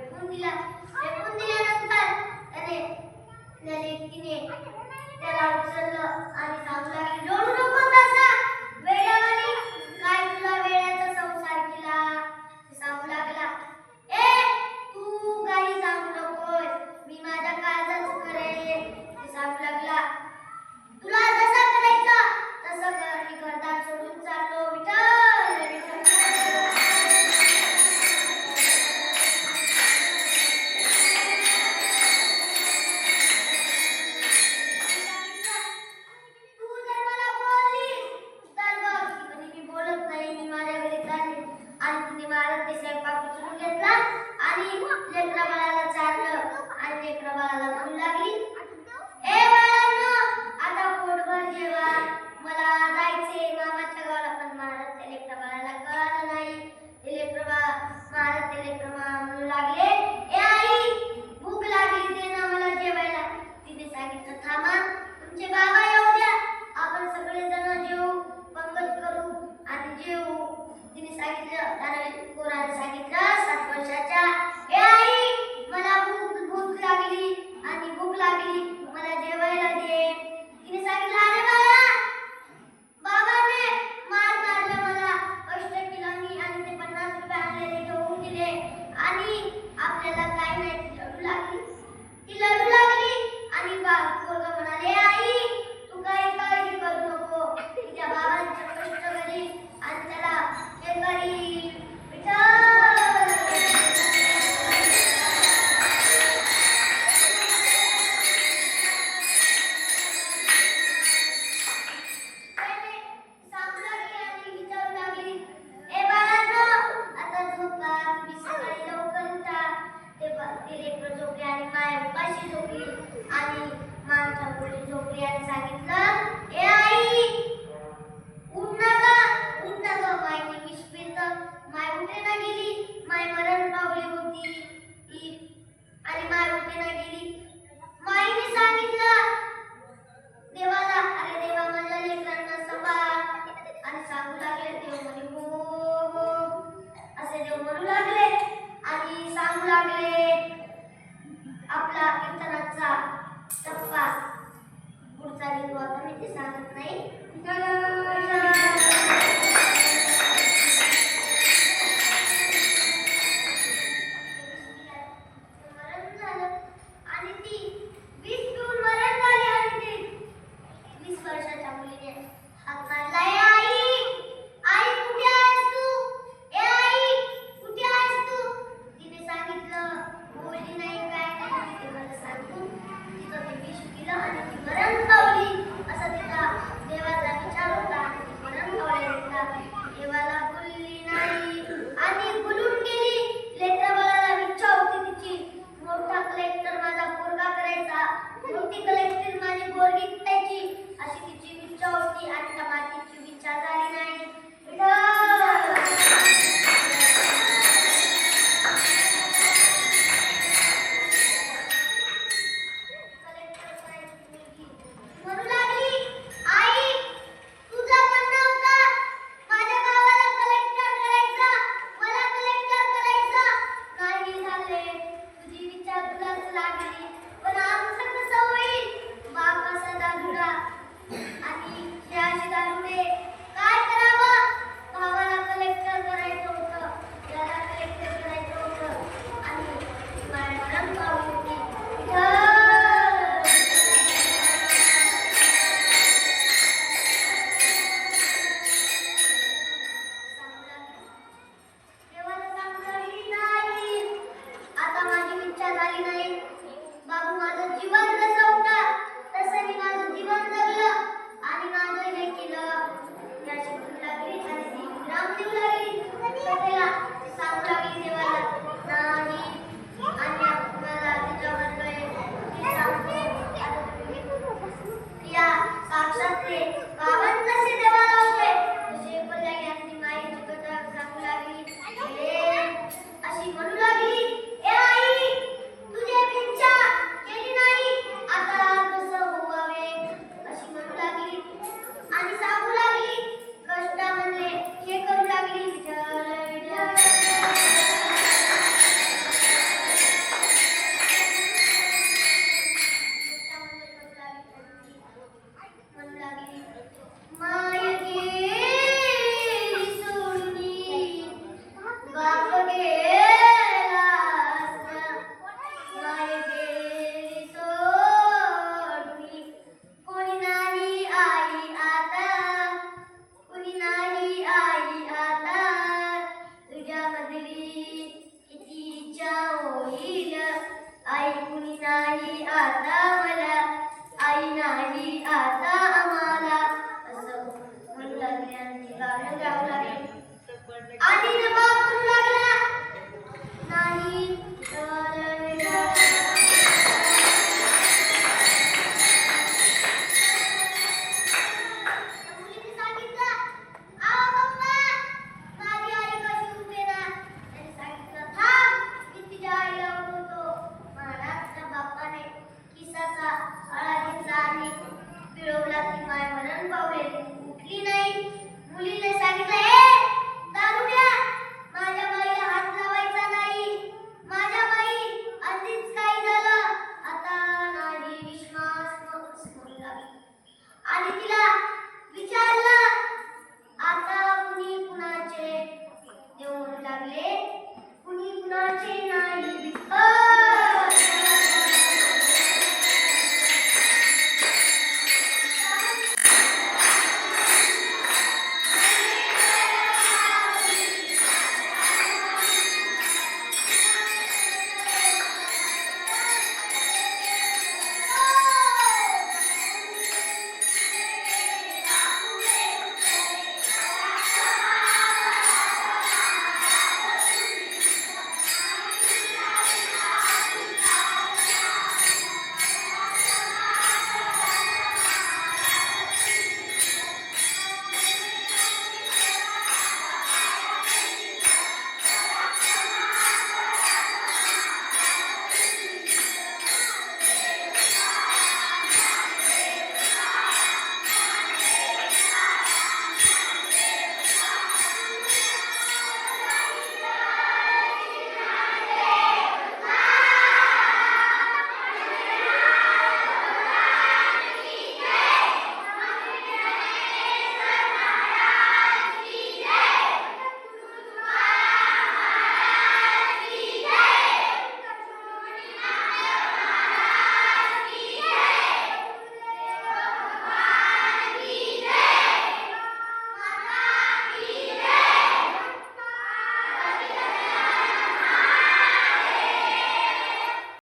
फेकून दिला फेकून दिल्यानंतर त्याने त्याने तिने त्याला उचललं आणि सांगला की रडू नको una vegada amb आणि